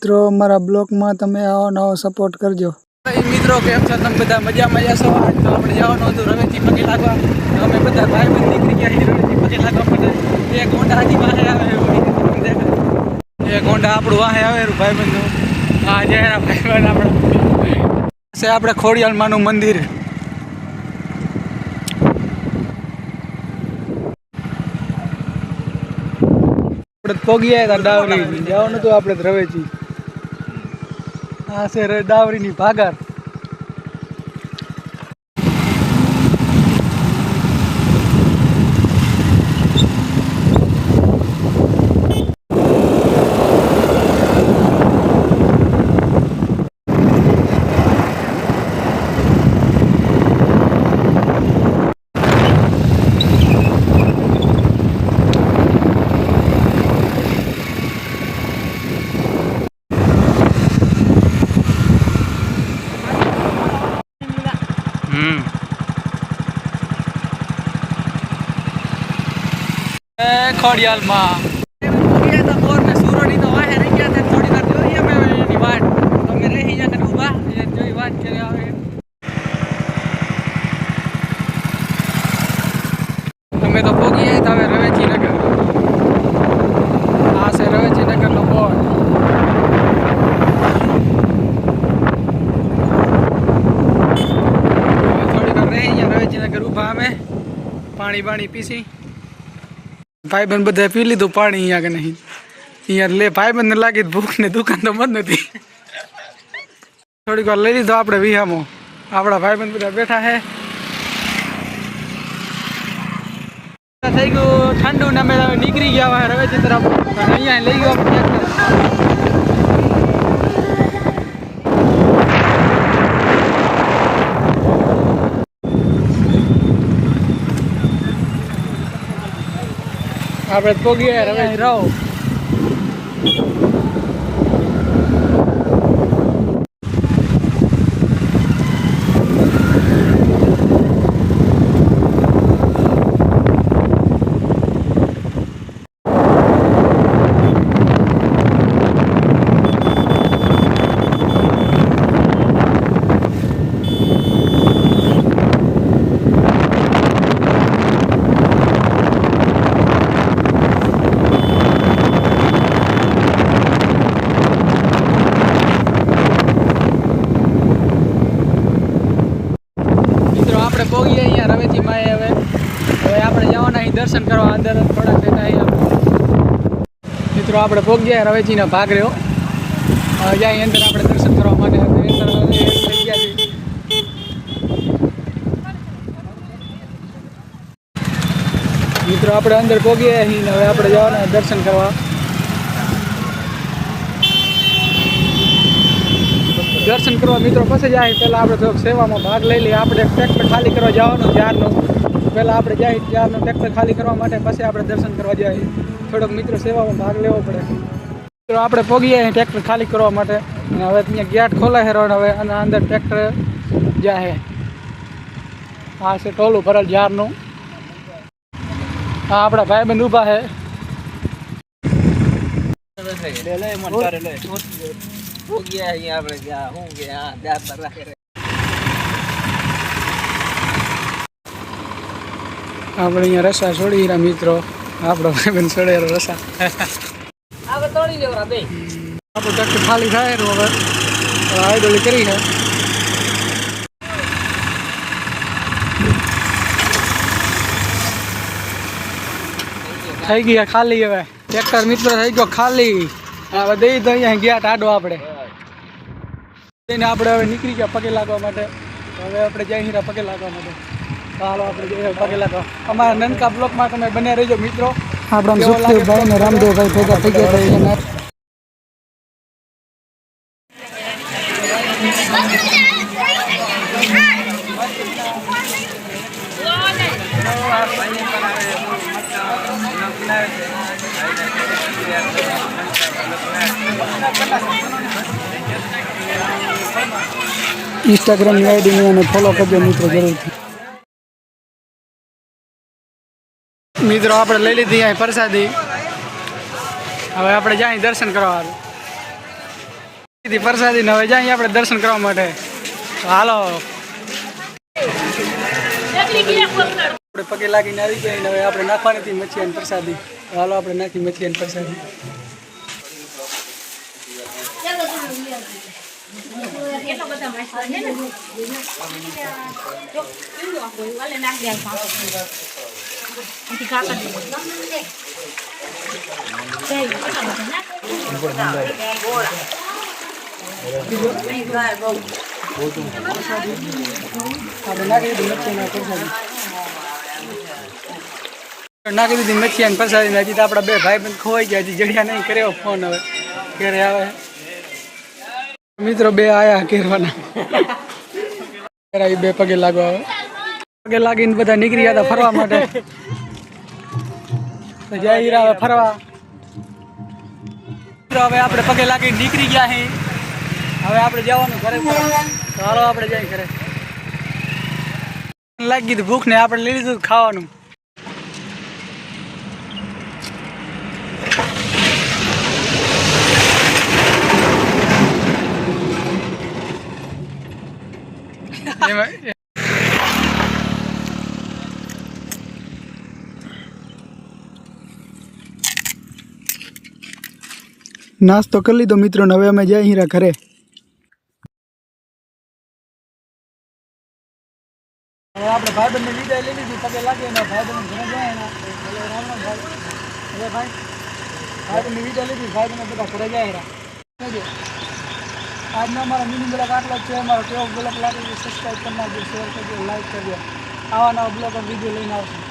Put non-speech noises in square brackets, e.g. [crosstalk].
મિત્રો, અમારા બ્લોગમાં તમે આવો નવો સપોર્ટ કરજો. મિત્રો, કેમ છો? તમે બધા મજામાં જશો આજ તો આપણે જવાનું હતું રવેથી પગે લાગવા. અમે બધા ભાઈ બંધ નીકળી ગયા રવેથી પગે લાગવા માટે. એક ગોંડા હાજી વાહે આવે એ ગોંડા આપણું વાહે આવે ભાઈ બંધ હા જય રામ ભાઈ બંધ આપણે. છે આપણે ખોડિયાલમાનું મંદિર. આપણે પોગી આવ્યા હતા ડાવરી જવાનું હતું આપણે તો રવેથી આ છે દાવરીની ભાગાર. ખોડિયાલમાં થોડી વાર જોઈએ અમે એની વાટ અમે રહી કને ઊભા જોઈ વાત કરે અમે તો પોગી ગયા હતા હવે રવેચી નગર આ છે રવેચી નગર નો બોર્ડ થોડી વાર રહી ગયા રવેચી નગર ઊભા અમે પાણી બાણી પીસી. ભાઈ બંધ બધા પી લીધું પાણી અહીંયા કે નહીં? અહીંયા લે ભાઈ બંધ લાગી ભૂખ ને દુકાન તો બંધ નથી થોડીક વાર લઈ લીધો આપણે વિહામો. આપણા ભાઈ બંધ બધા બેઠા હે થઈ ગયું, ઠંડુ ને અમે નીકળી ગયા હવે રવેજી તરફ અહીંયા લઈ ગયો આપણે પોગીએ રમેશ રહો મિત્રો આપણે પોગીએ અહીંયા રવેથી માએ હવે. હવે આપણે જવાના અહીં દર્શન કરવા અંદર થોડાક રહેતા અહીંયા મિત્રો, આપણે પોગીએ રવેચીના ભાગ રહ્યો જ્યાં અંદર આપણે દર્શન કરવા માટે મિત્રો, આપણે અંદર પોગીએ અહીં હવે આપણે જવાના દર્શન કરવા. દર્શન કરવા મિત્રો પછી જાય, પહેલાં આપણે થોડોક સેવામાં ભાગ લઈ લઈએ. આપણે ટ્રેક્ટર ખાલી કરવા જવાનું જ્યારનું. પહેલાં આપણે જાય ત્યારનું ટ્રેક્ટર ખાલી કરવા માટે પછી આપણે દર્શન કરવા જઈએ થોડોક મિત્રો સેવામાં ભાગ લેવો પડે. મિત્રો, આપણે પોગીએ અહીં ટ્રેક્ટર ખાલી કરવા માટે. અને હવે ત્યાં ગેટ ખોલાય છે રોડ હવે, અને અંદર ટ્રેક્ટર જાય. આ છે ટોલું ભરેલ જ્યારનું. હા આપણા ભાઈબંધ ઊભા છે. આપણે અહીંયા રસા છોડી રહ્યા મિત્રો આપણો ભાઈબંધ છોડે રસા આપણું ટ્રેક્ટર ખાલી થાય ને હવે આઈડોલી કરી છે થઈ ગયા ખાલી હવે ટ્રેક્ટર મિત્ર થઈ ગયો ખાલી હવે દઈ તો અહીંયા ગયા ટાડો આપણે એને આપણે હવે નીકળી ગયા પગે લાગવા માટે. હવે આપણે જઈ હીરા પગે લાગવા માટે. ચાલો આપણે જઈએ પગે લાગવા. અમારા નનકા બ્લોકમાં તમે બને રહેજો મિત્રો. આપણા સુખદેવભાઈ ને રામદેવભાઈ ભેગા થઈ ગયા Thank એના ઇન્સ્ટાગ્રામની આઈડીને અને ફોલો કરજો મિત્રો, જરૂરથી. મિત્રો, આપણે લઈ લીધી અહીં પ્રસાદી. હવે આપણે જાય દર્શન કરવા. પ્રસાદી ને હવે જાય આપણે દર્શન કરવા માટે. હાલો. આપણે પગે લાગીને આવી ગયા હવે આપણે નાખવાની હતી મચ્છી અને પ્રસાદી હાલો, આપણે નાખી મચ્છી અને પ્રસાદી. કેટલા બધા ને જો કેવું આખું વાલે મચ્છી પ્રસાદી આપણા બે ભાઈ બંધ ખોવાઈ ગયા જડિયા નહીં કર્યો ફોન હવે. ઘરે આવે. મિત્રો બે આયા કેરવાના બે પગે લાગવા પગે લાગીને બધા નીકળી ગયા ફરવા માટે. જય હીરા ફરવા. મિત્રો, હવે આપણે પગે લાગીને નીકળી ગયા હે. હવે આપણે જવાનું ઘરે ચાલો આપણે જઈએ ઘરે. લાગી ગયું ભૂખ ને આપણે લીધું ખાવાનું. [laughs] નાસ્તો કરી લીધો મિત્રો હવે અમે જાય હીરા ઘરે. આપણે ની વિદાય લઈ લીધી પગે લાગી ને ભાઈબંધ ઘરે જાય ને એટલે રામ ભાઈ. હવે ભાઈ, ભાઈબંધની વિદાય લીધી ભાઈ ભાઈબંધ બધા ઘરે જાય. આજનો મારા મિની બ્લોગ આટલો છે. મારો કેવો બ્લોગ લાગે સબસ્ક્રાઈબ કરી નાખજો શેર કરજો લાઈક કરજો. આવા નવા બ્લોગ વીડિયો લઈને આવશું.